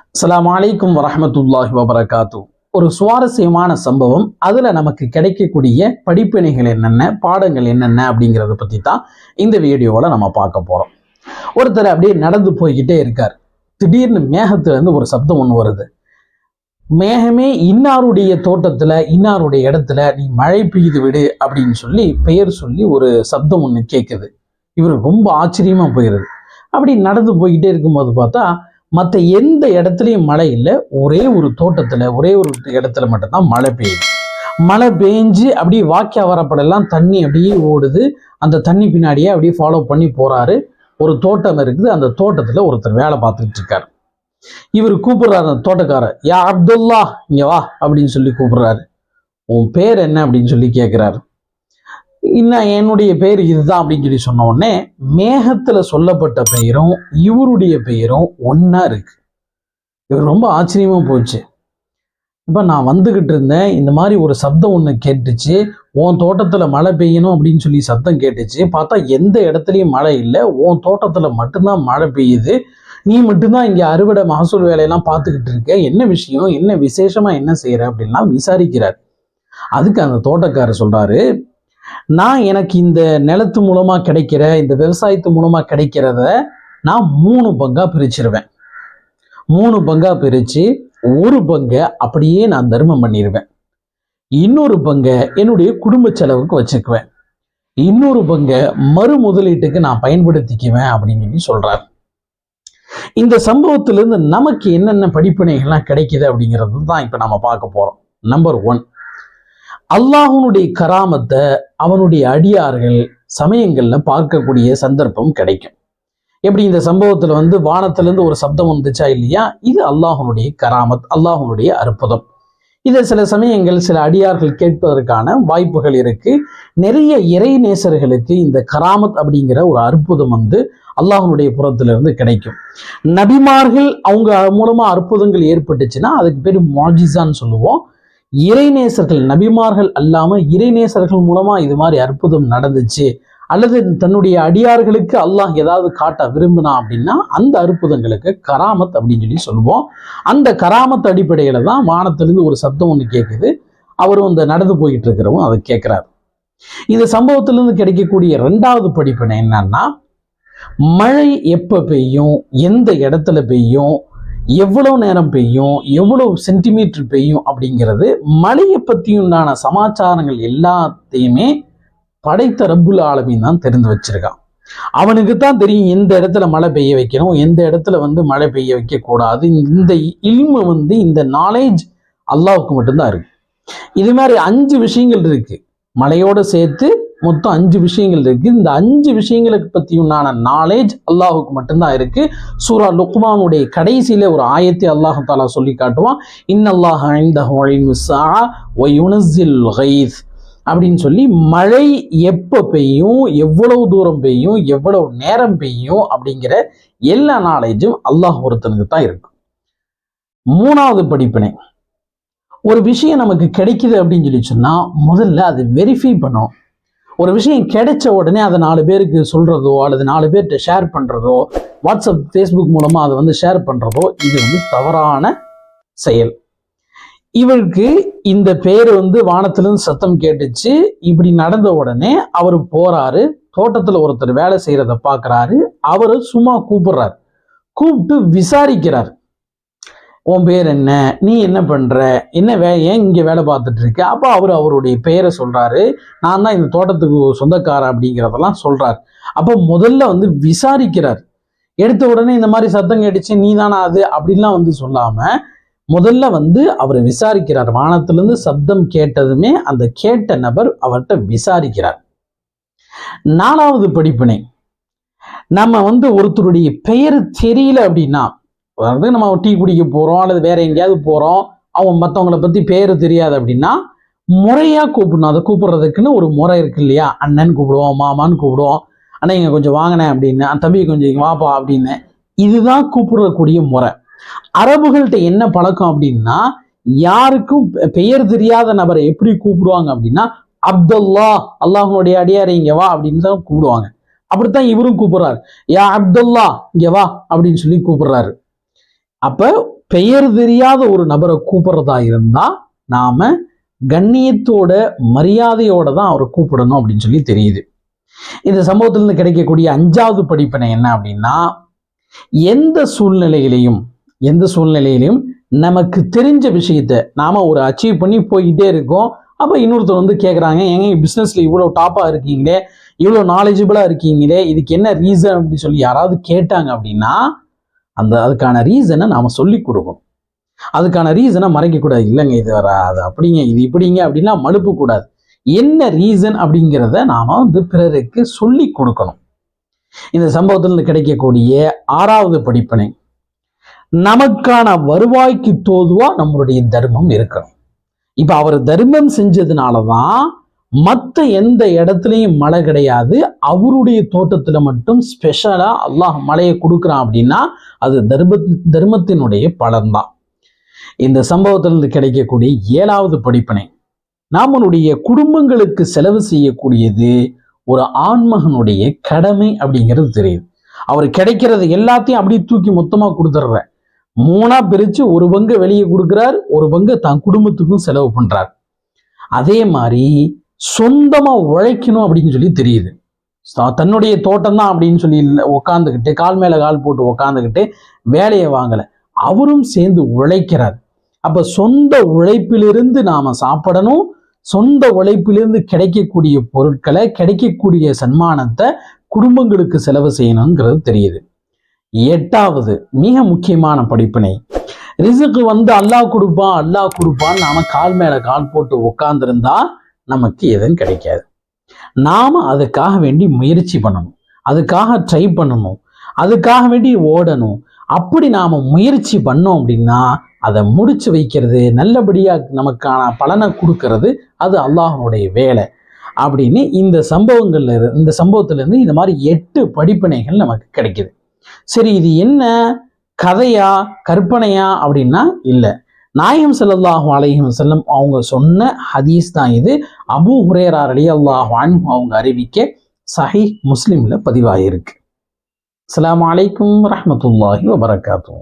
அஸ்லாம் வலைக்கும் வரமத்துல்லாஹி வபரகாத்து ஒரு சுவாரஸ்யமான சம்பவம். அதுல நமக்கு கிடைக்கக்கூடிய படிப்பினைகள் என்னென்ன பாடங்கள் என்னென்ன அப்படிங்கிறத பத்தி தான் இந்த வீடியோவில் நம்ம பார்க்க போறோம். ஒருத்தர் அப்படியே நடந்து போய்கிட்டே இருக்கார். திடீர்னு மேகத்துல இருந்து ஒரு சப்தம் ஒன்று வருது. மேகமே இன்னாருடைய தோட்டத்துல இன்னாருடைய இடத்துல நீ மழை பெய்து விடு அப்படின்னு சொல்லி பெயர் சொல்லி ஒரு சப்தம் ஒன்று கேட்குது இவர் ரொம்ப ஆச்சரியமா போயிருது. அப்படி நடந்து போய்கிட்டே இருக்கும்போது பார்த்தா மற்ற எந்த இடத்துலையும் மழை இல்லை ஒரே ஒரு தோட்டத்தில் ஒரே ஒரு இடத்துல மட்டும்தான் மழை பெய்யுது. மழை பெஞ்சு அப்படியே வாக்கிய வரப்படெல்லாம் தண்ணி அப்படியே ஓடுது. அந்த தண்ணி பின்னாடியே அப்படியே ஃபாலோ பண்ணி போறாரு. ஒரு தோட்டம் இருக்குது அந்த தோட்டத்தில் ஒருத்தர் வேலை பார்த்துக்கிட்டு இருக்காரு. இவர் கூப்பிடுறாரு அந்த தோட்டக்காரர் யா அப்துல்லா இங்கே வா அப்படின்னு சொல்லி கூப்பிடுறாரு. உன் பேர் என்ன? அப்படின்னு சொல்லி கேட்குறாரு இன்னும் என்னுடைய பெயர் இதுதான் அப்படின்னு சொல்லி சொன்ன உடனே மேகத்துல சொல்லப்பட்ட பெயரும் இவருடைய பெயரும் ஒன்றா இருக்கு. இவர் ரொம்ப ஆச்சரியமா போச்சு. இப்போ நான் வந்துகிட்டு இருந்தேன் இந்த மாதிரி ஒரு சப்தம் ஒன்று கேட்டுச்சு உன் தோட்டத்துல மழை பெய்யணும் அப்படின்னு சொல்லி சத்தம் கேட்டுச்சு. பார்த்தா எந்த இடத்துலையும் மழை இல்லை உன் தோட்டத்துல மட்டும்தான் மழை பெய்யுது. நீ மட்டும்தான் இங்கே அறுவடை மகசூல் வேலையெல்லாம் பார்த்துக்கிட்டு இருக்க. என்ன விஷயம்? என்ன விசேஷமா என்ன செய்யற அப்படின்லாம் விசாரிக்கிறார். அதுக்கு அந்த தோட்டக்காரர் சொல்றாரு நான் எனக்கு இந்த நிலத்து மூலமா கிடைக்கிற இந்த விவசாயத்து மூலமா கிடைக்கிறத நான் மூணு பங்கா பிரிச்சிருவேன். மூணு பங்கா பிரிச்சு ஒரு பங்கை அப்படியே நான் தர்மம் பண்ணிடுவேன் இன்னொரு பங்கை என்னுடைய குடும்ப செலவுக்கு வச்சுக்குவேன். இன்னொரு பங்கை மறு முதலீட்டுக்கு நான் பயன்படுத்திக்குவேன் அப்படின்னு சொல்லி சொல்றார். இந்த சம்பவத்திலிருந்து நமக்கு என்னென்ன படிப்பினைகள்லாம் கிடைக்குது அப்படிங்கிறது தான் இப்போ நம்ம பார்க்க போறோம். நம்பர் ஒன் அல்லாஹனுடைய கராமத்தை அவனுடைய அடியார்கள் சமயங்கள்ல பார்க்கக்கூடிய சந்தர்ப்பம் கிடைக்கும். எப்படி இந்த சம்பவத்துல வந்து வானத்திலிருந்து ஒரு சப்தம் வந்துச்சா இல்லையா? இது அல்லாஹனுடைய கராமத் அல்லாஹனுடைய அற்புதம். இதை சில சமயங்கள் சில அடியார்கள் கேட்பதற்கான வாய்ப்புகள் இருக்கு. நிறைய இறை நேசர்களுக்கு இந்த கராமத் அப்படிங்கிற ஒரு அற்புதம் வந்து அல்லாஹனுடைய புறத்திலிருந்து கிடைக்கும். நபிமார்கள் அவங்க மூலமா அற்புதங்கள் ஏற்பட்டுச்சுன்னா அதுக்கு பேர் மாஜிசான்னு சொல்லுவோம். இறைநேசர்கள் நபிமார்கள் அல்லாமல் இறைநேசர்கள் மூலமா இது மாதிரி அற்புதம் நடந்துச்சு. அல்லது தன்னுடைய அடியார்களுக்கு அல்லாஹ் ஏதாவது காட்ட விரும்பினா அப்படின்னா அந்த அற்புதங்களுக்கு கராமத் அப்படின்னு சொல்லி சொல்லுவோம். அந்த கராமத் அடிப்படையில தான் வானத்திலிருந்து ஒரு சப்தம் ஒன்று கேட்குது அவரும் அந்த நடந்து போயிட்டு இருக்கிறவங்க அதை கேட்கிறார் இந்த சம்பவத்திலிருந்து கிடைக்கக்கூடிய ரெண்டாவது படிப்பினை என்னன்னா மழை எப்போ பெய்யும் எந்த இடத்துல பெய்யும் எவ்வளவு நேரம் பெய்யும் எவ்வளவு சென்டிமீட்டர் பெய்யும் அப்படிங்கிறது மழையை பற்றி உண்டான சமாச்சாரங்கள் எல்லாத்தையுமே படைத்த ரப்புல் ஆலமின் தான் தெரிந்து வச்சிருக்கான். அவனுக்கு தான் தெரியும் எந்த இடத்துல மழை பெய்ய வைக்கணும் எந்த இடத்துல வந்து மழை பெய்ய வைக்க கூடாது இந்த இல்மு வந்து இந்த நாலேஜ் அல்லாவுக்கு மட்டும்தான் இருக்கு. இது மாதிரி அஞ்சு விஷயங்கள் இருக்கு. மழையோட சேர்த்து மொத்தம் அஞ்சு விஷயங்கள் இருக்கு. இந்த அஞ்சு விஷயங்களுக்கு பத்தி உண்டான நாலேஜ் அல்லாஹுக்கு மட்டும்தான் இருக்கு. சூரா லுக்மானுடைய கடைசியில ஒரு ஆயத்தை அல்லாஹு தாலா சொல்லி காட்டுவான். இன்னல்லாஹ் கைஸ் அப்படின்னு சொல்லி மழை எப்போ பெய்யும் எவ்வளவு தூரம் பெய்யும் எவ்வளவு நேரம் பெய்யும் அப்படிங்கிற எல்லா நாலேஜும் அல்லாஹ் ஒருத்தனுக்கு தான் இருக்கும் மூணாவது படிப்பினை. ஒரு விஷயம் நமக்கு கிடைக்குது அப்படின்னு சொல்லி சொன்னா முதல்ல அது வெரிஃபை பண்ணும் ஒரு விஷயம் கிடைச்ச உடனே அதை நாலு பேருக்கு சொல்றதோ அல்லது நாலு பேர்கிட்ட ஷேர் பண்றதோ வாட்ஸ்அப் ஃபேஸ்புக் மூலமா அதை வந்து ஷேர் பண்றதோ இது வந்து தவறான செயல். இவருக்கு இந்த பேர் வந்து வானத்திலிருந்து சத்தம் கேட்டுச்சு. இப்படி நடந்த உடனே அவர் போறாரு. தோட்டத்துல ஒருத்தர் வேலை செய்யறத பாக்குறாரு. அவரு சும்மா கூப்பிடுறாரு. கூப்பிட்டு விசாரிக்கிறார். உன் பேர் என்ன? நீ என்ன பண்ணுற என்ன வே ஏன் இங்கே வேலை பார்த்துட்டு இருக்க அப்போ அவர் அவருடைய பெயரை சொல்றாரு. நான் தான் இந்த தோட்டத்துக்கு சொந்தக்காரன் அப்படிங்கிறதெல்லாம் சொல்றாரு. அப்போ முதல்ல வந்து விசாரிக்கிறார். எடுத்த உடனே இந்த மாதிரி சத்தம் கேட்டுச்சு நீ தானா அது? அப்படின்லாம் வந்து சொல்லாமல் முதல்ல வந்து அவர் விசாரிக்கிறார். வானத்திலிருந்து சப்தம் கேட்டதுமே அந்த கேட்ட நபர் அவர்கிட்ட விசாரிக்கிறார். நாலாவது படிப்பினை. நம்ம வந்து ஒருத்தருடைய பெயர் தெரியல அப்படின்னா உதாரணத்துக்கு நம்ம டீ குடிக்க போகிறோம் அல்லது வேற எங்கேயாவது போகிறோம் அவன் மற்றவங்கள பற்றி பேர் தெரியாது அப்படின்னா முறையாக கூப்பிடணும். அதை கூப்பிட்றதுக்குன்னு ஒரு முறை இருக்கு இல்லையா? அண்ணன் கூப்பிடுவோம் மாமான்னு கூப்பிடுவோம் அண்ணா இங்கே கொஞ்சம் வாங்கினேன் அப்படின்னு தம்பி கொஞ்சம் வாப்பா அப்படின்னு இதுதான் கூப்பிடக்கூடிய முறை. அரபுகள்கிட்ட என்ன பழக்கம் அப்படின்னா யாருக்கும் பெ- பெயர் தெரியாத நபரை எப்படி கூப்பிடுவாங்க அப்படின்னா அப்துல்லா அல்லாஹனுடைய அடியாரை இங்கே வா அப்படின்னு தான் கூப்பிடுவாங்க. அப்படித்தான் இவரும் கூப்பிடுறாரு. யா அப்துல்லா இங்கே வா அப்படின்னு சொல்லி கூப்பிடுறாரு. அப்ப பெயர் தெரியாத ஒரு நபரை கூப்பிட்றதா இருந்தா நாம கண்ணியத்தோட மரியாதையோட தான் அவரை கூப்பிடணும் அப்படின்னு சொல்லி தெரியுது. இந்த சம்பவத்திலிருந்து கிடைக்கக்கூடிய அஞ்சாவது படிப்பினை என்ன அப்படின்னா எந்த சூழ்நிலையிலையும் எந்த சூழ்நிலையிலையும் நமக்கு தெரிஞ்ச விஷயத்த நாம ஒரு அச்சீவ் பண்ணி போய்கிட்டே இருக்கோம். அப்போ இன்னொருத்தர் வந்து கேட்குறாங்க ஏங்க பிஸ்னஸில் இவ்வளோ டாப்பாக இருக்கீங்களே இவ்வளோ நாலேஜபிளாக இருக்கீங்களே இதுக்கு என்ன ரீசன் அப்படின்னு சொல்லி யாராவது கேட்டாங்க அப்படின்னா அந்த அதுக்கான ரீசனை நாம் சொல்லி கொடுக்கணும். அதுக்கான ரீசனை மறைக்கக்கூடாது. இல்லைங்க இது வராது. அப்படிங்க இது இப்படிங்க அப்படின்னா மழுப்பு கூடாது. என்ன ரீசன் அப்படிங்கிறத நாம் வந்து பிறருக்கு சொல்லி கொடுக்கணும். இந்த சம்பவத்தில் கிடைக்கக்கூடிய ஆறாவது படிப்பினை நமக்கான வருவாய்க்கு தோதுவா நம்மளுடைய தர்மம் இருக்கணும். இப்ப அவர் தர்மம் செஞ்சதுனால தான் மற்ற எந்த இடத்துலையும் மழை கிடையாது. அவருடைய தோட்டத்துல மட்டும் ஸ்பெஷலா அல்லாஹ் மழையை கொடுக்குறான் அப்படின்னா அது தர்ம தர்மத்தினுடைய பலன்தான். இந்த சம்பவத்திலிருந்து கிடைக்கக்கூடிய ஏழாவது படிப்பனை நாமளுடைய குடும்பங்களுக்கு செலவு செய்யக்கூடியது ஒரு ஆண்மகனுடைய கடமை அப்படிங்கிறது தெரியுது. அவர் கிடைக்கிறது எல்லாத்தையும் அப்படியே தூக்கி மொத்தமா கொடுத்துட்ற மூணா பிரிச்சு ஒரு பங்கு வெளியே கொடுக்குறார் ஒரு பங்கு தன் குடும்பத்துக்கும் செலவு பண்றார். அதே மாதிரி சொந்தமா உழைக்கணும் அப்படின்னு சொல்லி தெரியுது. தன்னுடைய தோட்டம் தான் அப்படின்னு சொல்லி உட்காந்துக்கிட்டு கால் மேல கால் போட்டு உட்காந்துக்கிட்டு வேலையை வாங்கல. அவரும் சேர்ந்து உழைக்கிறார். அப்ப சொந்த உழைப்பிலிருந்து நாம சாப்பிடணும். சொந்த உழைப்பிலிருந்து கிடைக்கக்கூடிய பொருட்களை கிடைக்கக்கூடிய சன்மானத்தை குடும்பங்களுக்கு செலவு செய்யணுங்கிறது தெரியுது. எட்டாவது மிக முக்கியமான படிப்பினை. ரிசுக்கு வந்து அல்லாஹ் கொடுப்பான் அல்லாஹ் கொடுப்பான்னு நாம கால் மேல கால் போட்டு உட்காந்துருந்தா நமக்கு எதுவும் கிடைக்காது. நாம் அதுக்காக வேண்டி முயற்சி பண்ணணும். அதுக்காக ட்ரை பண்ணணும். அதுக்காக வேண்டி ஓடணும். அப்படி நாம் முயற்சி பண்ணோம் அப்படின்னா அதை முடிச்சு வைக்கிறது நல்லபடியாக நமக்கான பலனை கொடுக்கறது அது அல்லாஹனுடைய வேலை. அப்படின்னு இந்த சம்பவங்கள்ல இரு- இந்த சம்பவத்திலேருந்து இந்த மாதிரி எட்டு படிப்பினைகள் நமக்கு கிடைக்குது. சரி இது என்ன? கதையா? கற்பனையா? அப்படின்னா இல்லை. நாயகம் செல்லல்லாஹு அலைஹம் செல்லம் அவங்க சொன்ன ஹதீஸ் தான் இது. அபு ஹுரேரா அலி அன்ஹு அவங்க அறிவிக்க சஹி முஸ்லிம்ல பதிவாயிருக்கு. அஸ்ஸலாமு அலைக்கும் வரஹ்மத்துல்லாஹி வபரகாத்தூ